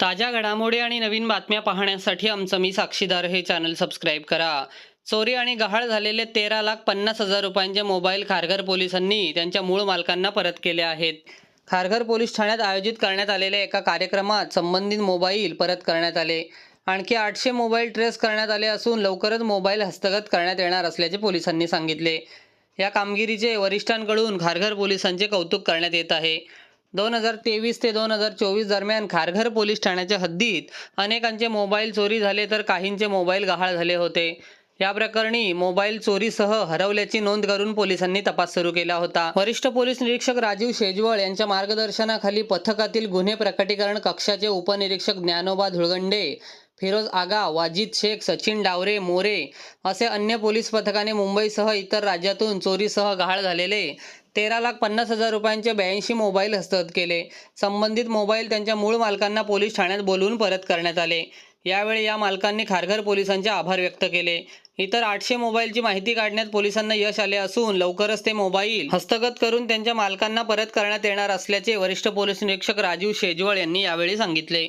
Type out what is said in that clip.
ताज्या घडामोडी आणि नवीन बातम्या पाहण्यासाठी आमचं मी साक्षीदार हे चॅनल सबस्क्राईब करा. चोरी आणि गहाळ झालेले तेरा लाख पन्नास हजार रुपयांचे मोबाईल खारघर पोलिसांनी त्यांच्या मूळ मालकांना परत केले आहेत. खारघर पोलीस ठाण्यात आयोजित करण्यात आलेल्या एका कार्यक्रमात संबंधित मोबाईल परत करण्यात आले. आणखी आठशे मोबाईल ट्रेस करण्यात आले असून लवकरच मोबाईल हस्तगत करण्यात येणार असल्याचे पोलिसांनी सांगितले. या कामगिरीचे वरिष्ठांकडून खारघर पोलिसांचे कौतुक करण्यात येत आहे. दोन हजार तेवीस ते दोन हजार चोवीस दरम्यान खारघर पोलीस ठाण्याच्या हद्दीत अनेकांचे मोबाईल चोरी झाले तर काहींचे मोबाईल गहाळ झाले होते. या प्रकरणी मोबाईल चोरीसह हरवल्याची नोंद करून पोलिसांनी तपास सुरू केला होता. वरिष्ठ पोलीस निरीक्षक राजीव शेजवळ यांच्या मार्गदर्शनाखाली पथकातील गुन्हे प्रकटीकरण कक्षाचे उपनिरीक्षक ज्ञानोबा धुळगंडे फिरोज आगा वाजिद शेख सचिन डावरे मोरे असे अन्य पोलीस पथकाने मुंबईसह इतर राज्यातून चोरीसह गहाळ झालेले तेरा लाख पन्नास हजार रुपयांचे ब्याऐंशी मोबाईल हस्तगत केले. संबंधित मोबाईल त्यांच्या मूळ मालकांना पोलीस ठाण्यात बोलवून परत करण्यात आले. यावेळी या मालकांनी खारघर पोलिसांचे आभार व्यक्त केले. इतर आठशे मोबाईलची माहिती काढण्यात पोलिसांना यश आले असून लवकरच ते मोबाईल हस्तगत करून त्यांच्या मालकांना परत करण्यात येणार असल्याचे वरिष्ठ पोलीस निरीक्षक राजीव शेजवळ यांनी यावेळी सांगितले.